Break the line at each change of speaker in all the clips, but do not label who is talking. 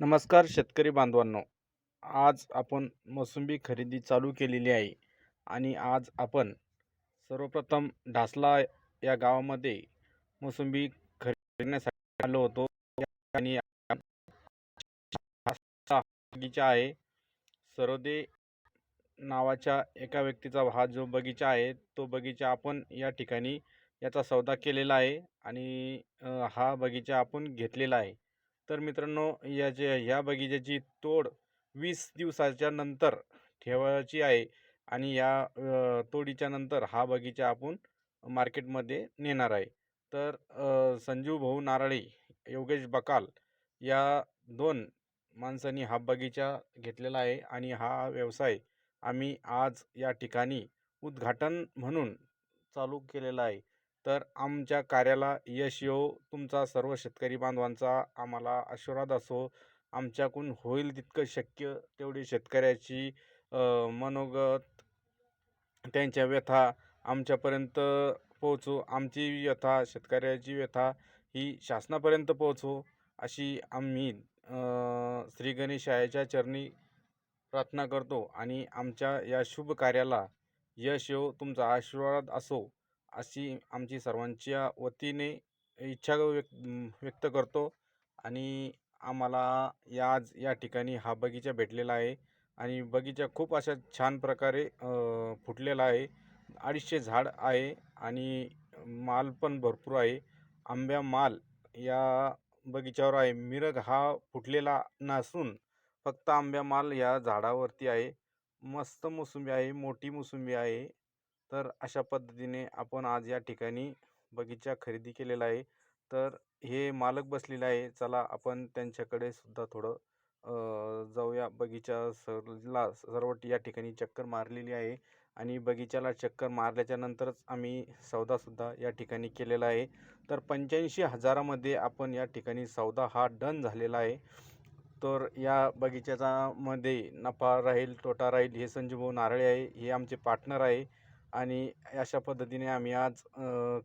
नमस्कार शेतकरी बांधवांनो. आज आपण मोसंबी खरेदी चालू केलेली आहे आणि आज आपण सर्वप्रथम ढासला या गावामध्ये मोसंबी खरेदण्यासाठी आलो होतो. आणि बगीचा आहे. सरोदे नावाच्या एका व्यक्तीचा हा जो बगीचा आहे तो बगीचा आपण या ठिकाणी याचा सौदा केलेला आहे आणि हा बगीचा आपण घेतलेला आहे. तर मित्रांनो याच्या ह्या बगीच्याची तोड वीस दिवसाच्या नंतर ठेवायची आहे आणि या तोडीच्या नंतर हा बगीचा आपण मार्केटमध्ये नेणार आहे. तर संजीव भाऊ नारळे योगेश बकाल या दोन माणसांनी हा बगीचा घेतलेला आहे आणि हा व्यवसाय आम्ही आज या ठिकाणी उद्घाटन म्हणून चालू केलेला आहे. तर आमच्या कार्याला यश येऊ तुमचा सर्व शेतकरी बांधवांचा आम्हाला आशीर्वाद असो. आमच्याकडून होईल तितकं शक्य तेवढी शेतकऱ्याची मनोगत त्यांच्या व्यथा आमच्यापर्यंत पोहोचू. आमची व्यथा शेतकऱ्याची व्यथा ही शासनापर्यंत पोहोचू अशी आम्ही श्री गणेशायाच्या चरणी प्रार्थना करतो. आणि आमच्या या शुभ कार्याला यश येऊ तुमचा आशीर्वाद असो. अशी आमची सर्वांच्या वतीने इच्छा व्यक्त व्यक्त करतो. आणि आम्हाला या आज या ठिकाणी हा बगीचा भेटलेला आहे. आणि बगीचा खूप अशा छान प्रकारे फुटलेला आहे. अडीचशे झाड आहे आणि माल पण भरपूर आहे. आंब्या माल या बगीचावर आहे. मिरग हा फुटलेला नसून फक्त आंब्या माल या झाडावरती आहे. मस्त मोसंबी आहे मोठी मोसंबी आहे. तर अशा पद्धतीने आपण आज या ठिकाणी बगीचा खरेदी केलेला आहे. तर हे मालक बसलेले आहे. चला आपण त्यांच्याकडे सुद्धा थोडं जाऊया. बगीचा सरला सर्व या ठिकाणी चक्कर मारलेली आहे आणि बगीचाला चक्कर मारल्याच्या नंतरच आम्ही सौदासुद्धा या ठिकाणी केलेला आहे. तर पंच्याऐंशी हजारामध्ये आपण या ठिकाणी सौदा हा डन झालेला आहे. तर या बगीचाचा मध्ये नफा राहील तोटा राहील हे संजीवभाऊ नारळे आहे. हे आमचे पार्टनर आहे. आणि अशा पद्धतीने आम्ही आज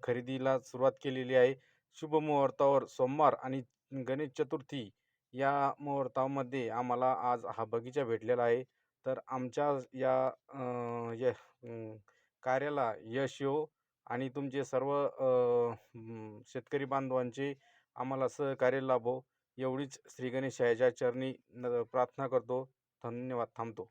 खरेदीला सुरुवात केलेली आहे. शुभ मुहूर्तावर सोमवार आणि गणेश चतुर्थी या मुहूर्तामध्ये आम्हाला आज हा बगीचा भेटलेला आहे. तर आमच्या या अ, कार्याला यश येऊ आणि तुमचे सर्व शेतकरी बांधवांचे आम्हाला सहकार्य लाभो. एवढीच श्री गणेशाच्या चरणी न प्रार्थना करतो. धन्यवाद. थांबतो.